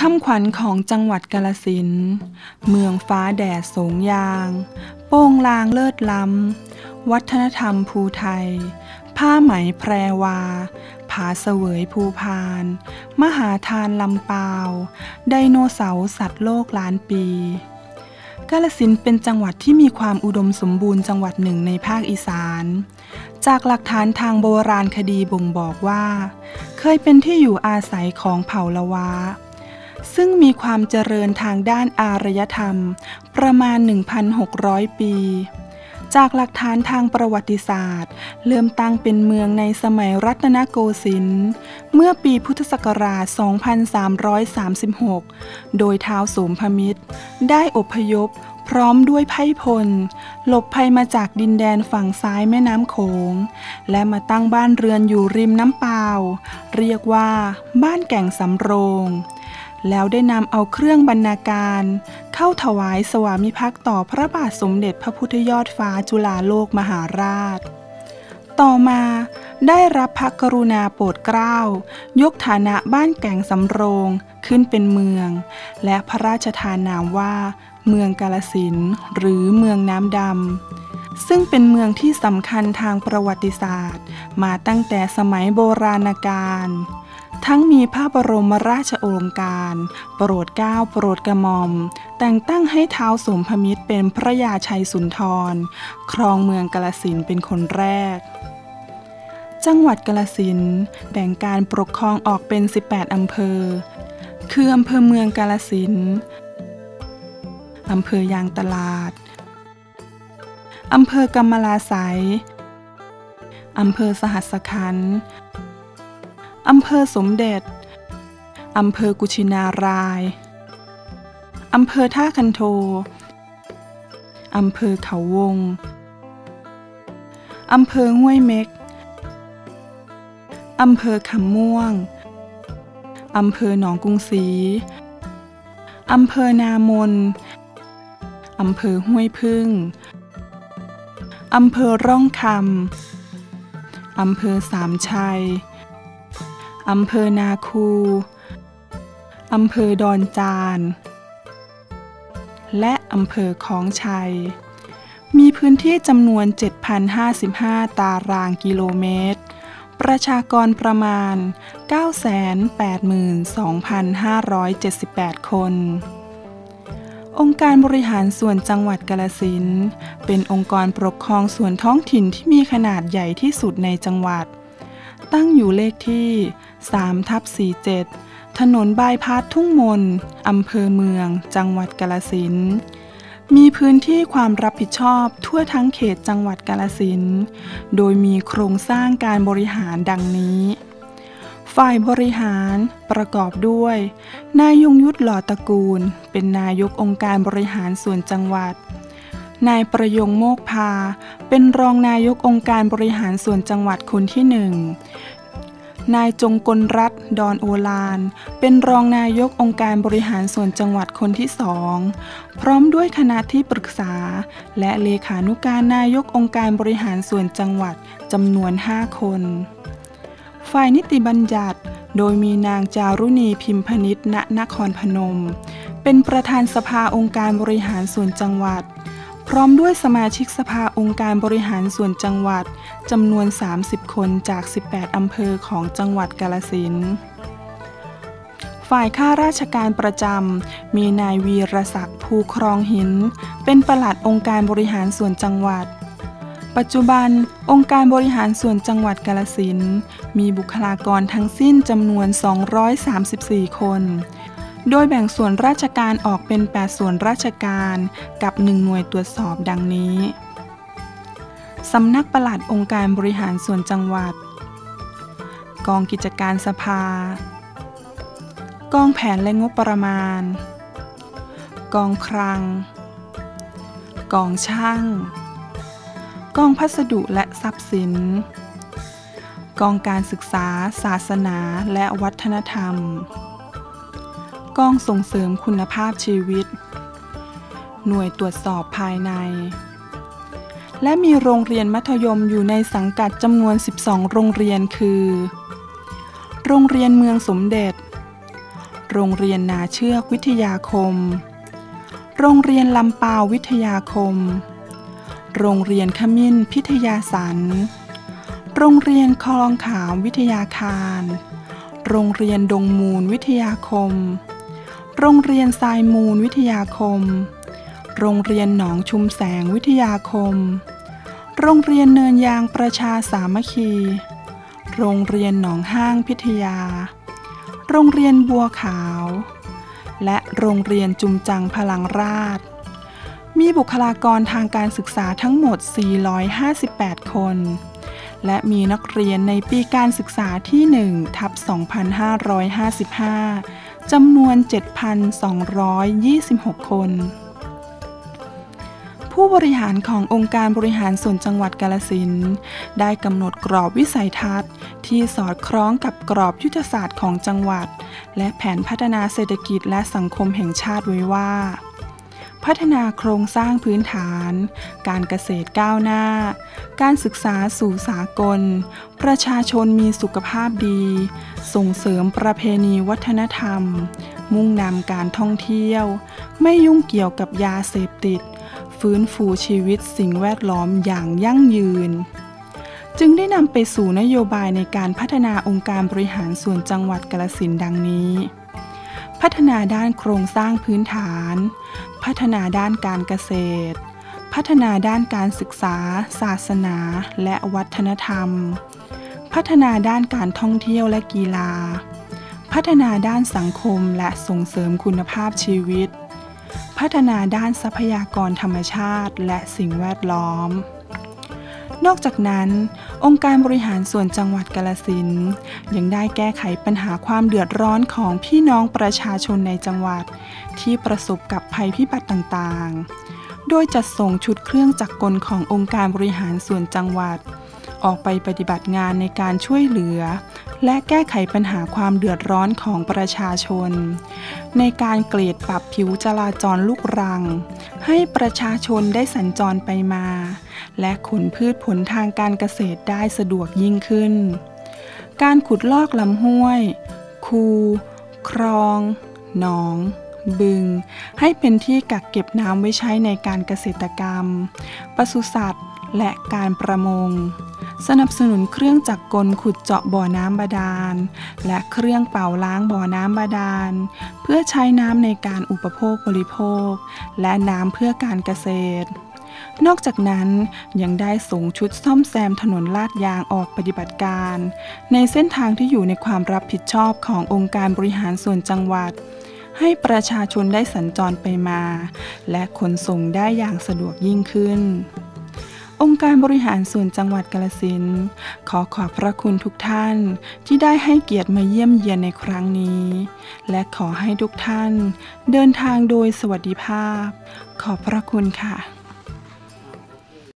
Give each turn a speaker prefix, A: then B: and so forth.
A: คำขวัญของจังหวัดกาลสิน เมืองฟ้าแดดสงยาง โป้งลางเลิศล้ำ วัฒนธรรมภูไทย ผ้าไหมแพรวา ผาเสวยภูพาน มหาทานลำปาวไดโนเสาร์สัตว์โลกล้านปีกาลสินเป็นจังหวัดที่มีความอุดมสมบูรณ์จังหวัดหนึ่งในภาคอีสาน จากหลักฐานทางโบราณคดีบ่งบอกว่า เคยเป็นที่อยู่อาศัยของเผ่าละวา ซึ่งมีความเจริญทางด้านอารยธรรม ประมาณ 1,600 ปี จากหลักฐานทางประวัติศาสตร์ เริ่มตั้งเป็นเมืองในสมัยรัตนโกสินทร์เมื่อปีพุทธศักราช 2336 โดยท้าวโสมพมิตร ได้อพยพพร้อมด้วยไพ่พล หลบภัยมาจากดินแดนฝั่งซ้ายแม่น้ำโขง และมาตั้งบ้านเรือนอยู่ริมน้ำเปล่า เรียกว่า บ้านแก่งสำโรง แล้วได้นำเอาเครื่องบรรณาการ เข้าถวายสวามิภักดิ์ต่อพระบาทสมเด็จพระพุทธยอดฟ้าจุฬาโลกมหาราช ต่อมาได้รับพระกรุณาโปรดเกล้า ยกฐานะบ้านแก่งสำโรงขึ้นเป็นเมือง และพระราชทานนามว่า เมืองกาลสินหรือเมืองน้ำดำ ซึ่งเป็นเมืองที่สำคัญทางประวัติศาสตร์ มาตั้งแต่สมัยโบราณกาล ทั้งมีพระบรมราชโองการ โปรดเกล้าโปรดกระหม่อม แต่งตั้งให้เท้าวสมพมิตรเป็นพระยาชัยสุนทร ครองเมืองกาลสินเป็นคนแรก จังหวัดกาลสินแบ่งการปกครองออกเป็น 18 อำเภอ คืออำเภอเมืองกาลสินอำเภอยางตลาด อำเภอกำมะลาไสยอำเภอสหัสขันธ อำเภอสมเด็จ อำเภอกุชินาราย อำเภอท่าคันโท อำเภอเขาวง อำเภอห้วยเม็ก อำเภอคำม่วง อำเภอหนองกรุงศรีอำเภอนามน อำเภอห้วยพึ่ง อำเภอร่องคำ อำเภอสามชัย อำเภอนาคู อำเภอดอนจาน และอำเภอของชัย มีพื้นที่จำนวน 7,055 ตารางกิโลเมตร ประชากรประมาณ 982,578 คนองค์การบริหารส่วนจังหวัดกาลสินเป็นองค์กรปกครองส่วนท้องถิ่นที่มีขนาดใหญ่ที่สุดในจังหวัด ตั้งอยู่เลขที่3ทับ47 ถนนบายพาสทุ่งมนอำเภอเมือง จังหวัดกาลสินมีพื้นที่ความรับผิดชอบทั่วทั้งเขตจังหวัดกาลสินโดยมีโครงสร้างการบริหารดังนี้ ฝ่ายบริหารประกอบด้วย นายยงยุทธหล่อตระกูล เป็นนายกองค์การบริหารส่วนจังหวัด นายประยงโมกพา เป็นรองนายกองค์การบริหารส่วนจังหวัดคนที่หนึ่งนายจงกลรัตน์ดอนโอลาน เป็นรองนายกองค์การบริหารส่วนจังหวัดคนที่สองพร้อมด้วยคณะที่ปรึกษา และเลขานุการนายกองค์การบริหารส่วนจังหวัดจำนวน 5 คน ฝ่ายนิติบัญญัติ โดยมีนางจารุณีพิมพนิษฐ์ณนครพนม เป็นประธานสภาองค์การบริหารส่วนจังหวัด พร้อมด้วยสมาชิกสภาองค์การบริหารส่วนจังหวัดจำนวน 30 คนจาก 18 อำเภอของจังหวัดกาลสินฝ่ายข้าราชการประจำ มีนายวีรศักดิ์ภูครองหิน เป็นประหลัดองค์การบริหารส่วนจังหวัด ปัจจุบัน องค์การบริหารส่วนจังหวัดกาลสินมีบุคลากรทั้งสิ้นจำนวน 234 คน โดยแบ่งส่วนราชการออกเป็น 8 ส่วนราชการกับ 1 หน่วยตรวจสอบดังนี้สำนักปลัดองค์การบริหารส่วนจังหวัด กองกิจการสภา กองแผนและงบประมาณ กองคลัง กองช่าง กองพัสดุและทรัพย์สิน กองการศึกษา ศาสนาและวัฒนธรรม กองส่งเสริมคุณภาพชีวิต หน่วยตรวจสอบภายใน และมีโรงเรียนมัธยมอยู่ในสังกัดจำนวน 12 โรงเรียนคือ โรงเรียนเมืองสมเด็จ โรงเรียนนาเชือกวิทยาคม โรงเรียนลำปาววิทยาคม โรงเรียนขมิ้นพิทยาสันโรงเรียนคลองขามวิทยาคาร โรงเรียนดงมูลวิทยาคม โรงเรียนทรายมูลวิทยาคม โรงเรียนหนองชุมแสงวิทยาคม โรงเรียนเนินยางประชาสามัคคี โรงเรียนหนองห้างพิทยา โรงเรียนบัวขาว และโรงเรียนจุมจังพลังราช มีบุคลากรทางการศึกษาทั้งหมด 458 คน และมีนักเรียนในปีการศึกษาที่1ทับ2555 จำนวน 7,226 คน ผู้บริหารขององค์การบริหารส่วนจังหวัดกาลสินได้กำหนดกรอบวิสัยทัศน์ ที่สอดคล้องกับกรอบยุทธศาสตร์ของจังหวัด และแผนพัฒนาเศรษฐกิจและสังคมแห่งชาติไว้ว่า พัฒนาโครงสร้างพื้นฐาน การเกษตรก้าวหน้า การศึกษาสู่สากล ประชาชนมีสุขภาพดี ส่งเสริมประเพณีวัฒนธรรม มุ่งนำการท่องเที่ยว ไม่ยุ่งเกี่ยวกับยาเสพติด ฟื้นฟูชีวิตสิ่งแวดล้อมอย่างยั่งยืนจึงได้นำไปสู่นโยบายในการพัฒนาองค์การบริหารส่วนจังหวัดกาฬสินดังนี้ พัฒนาด้านโครงสร้างพื้นฐาน พัฒนาด้านการเกษตร พัฒนาด้านการศึกษา ศาสนา และวัฒนธรรม พัฒนาด้านการท่องเที่ยวและกีฬา พัฒนาด้านสังคมและส่งเสริมคุณภาพชีวิต พัฒนาด้านทรัพยากรธรรมชาติและสิ่งแวดล้อม นอกจากนั้น องค์การบริหารส่วนจังหวัดกาลสินยังได้แก้ไขปัญหาความเดือดร้อนของพี่น้องประชาชนในจังหวัด ที่ประสบกับภัยพิบัติต่างๆ โดยจัดส่งชุดเครื่องจักรกลขององค์การบริหารส่วนจังหวัด ออกไปปฏิบัติงานในการช่วยเหลือ และแก้ไขปัญหาความเดือดร้อนของประชาชน ในการเกรดปรับผิวจราจรลูกรัง ให้ประชาชนได้สัญจรไปมา และขนพืชผลทางการเกษตรได้สะดวกยิ่งขึ้น การขุดลอกลำห้วย คู คลอง หนอง บึง ให้เป็นที่กักเก็บน้ำไว้ใช้ในการเกษตรกรรม ปศุสัตว์ และการประมง สนับสนุนเครื่องจักรกลขุดเจาะบ่อน้ำบาดาล และเครื่องเป่าล้างบ่อน้ำบาดาล เพื่อใช้น้ำในการอุปโภคบริโภค และน้ำเพื่อการเกษตร นอกจากนั้นยังได้ส่งชุดซ่อมแซมถนนลาดยางออกปฏิบัติการ ในเส้นทางที่อยู่ในความรับผิดชอบขององค์การบริหารส่วนจังหวัด ให้ประชาชนได้สัญจรไปมา และขนส่งได้อย่างสะดวกยิ่งขึ้น องค์การบริหารส่วนจังหวัดกาลสินขอขอบพระคุณทุกท่านที่ได้ให้เกียรติมาเยี่ยมเยียนในครั้งนี้ และขอให้ทุกท่านเดินทางโดยสวัสดิภาพ ขอบพระคุณค่ะ